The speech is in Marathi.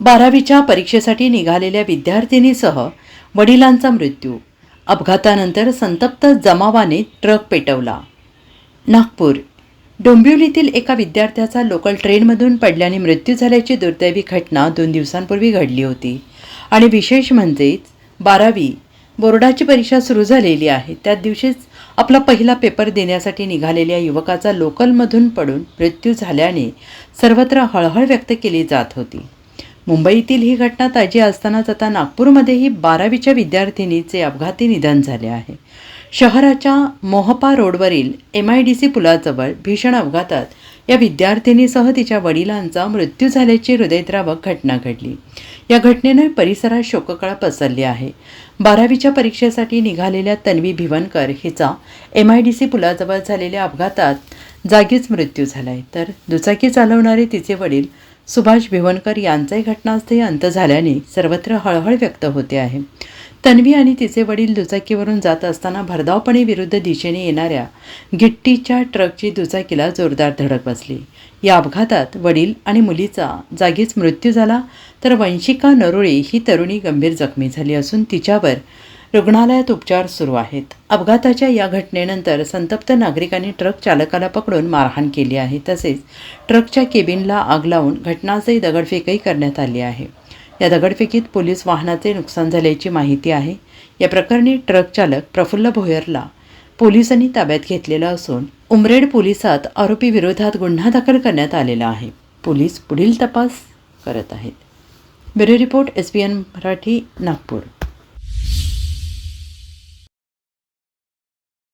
बारावीच्या परीक्षेसाठी निघालेल्या विद्यार्थिनीसह वडिलांचा मृत्यू. अपघातानंतर संतप्त जमावाने ट्रक पेटवला. नागपूर. डोंबिवलीतील एका विद्यार्थ्याचा लोकल ट्रेनमधून पडल्याने मृत्यू झाल्याची दुर्दैवी घटना दोन दिवसांपूर्वी घडली होती. आणि विशेष म्हणजेच बारावी. बोर्डाची परीक्षा सुरू झालेली आहे. त्याच दिवशीच आपला पहिला पेपर देण्यासाठी निघालेल्या युवकाचा लोकलमधून पडून मृत्यू झाल्याने सर्वत्र हळहळ व्यक्त केली जात होती. मुंबईतील ही घटना ताजी असतानाच आता नागपूरमध्येही बारावीच्या विद्यार्थिनीचे अपघाती निधन झाले आहे. शहराच्या मोहपा रोडवरील एम आय डी सी पुलाजवळ भीषण अपघातात या विद्यार्थिनीसह तिच्या वडिलांचा मृत्यू झाल्याची हृदयद्रावक घटना घडली. या घटनेनं परिसरात शोककळा पसरली आहे. बारावीच्या परीक्षेसाठी निघालेल्या तन्वी भिवनकर हिचा एम आय डी सी पुलाजवळ झालेल्या अपघातात जागीच मृत्यू झाला आहे तर दुचाकी चालवणारे तिचे वडील सुभाष भिवनकर यांचाही घटनास्थळी अंत झाल्याने सर्वत्र हळहळ व्यक्त होते आहे. तन्वी आणि तिचे वडील दुचाकीवरून जात असताना भरधावपणे विरुद्ध दिशेने येणाऱ्या गिट्टीच्या ट्रकची दुचाकीला जोरदार धडक बसली. या अपघातात वडील आणि मुलीचा जागीच मृत्यू झाला तर वंशिका नरोळे ही तरुणी गंभीर जखमी झाली असून तिच्यावर रुग्णालयात उपचार सुरू आहेत. अपघाताच्या या घटनेनंतर संतप्त नागरिकांनी ट्रक चालकाला पकडून मारहाण केली आहे. तसेच ट्रकच्या केबिनला आग लावून घटनास्थळी दगडफेकही करण्यात आली आहे. या दगडफेकीत पोलीस वाहनाचे नुकसान झाल्याची माहिती आहे. या प्रकरणी ट्रक चालक प्रफुल्ल भोयरला पोलिसांनी ताब्यात घेतलेला असून उमरेड पोलिसात आरोपी विरोधात गुन्हा दाखल करण्यात आलेला आहे. पोलीस पुढील तपास करत आहेत. Bureau report S P N Marathi Nagpur.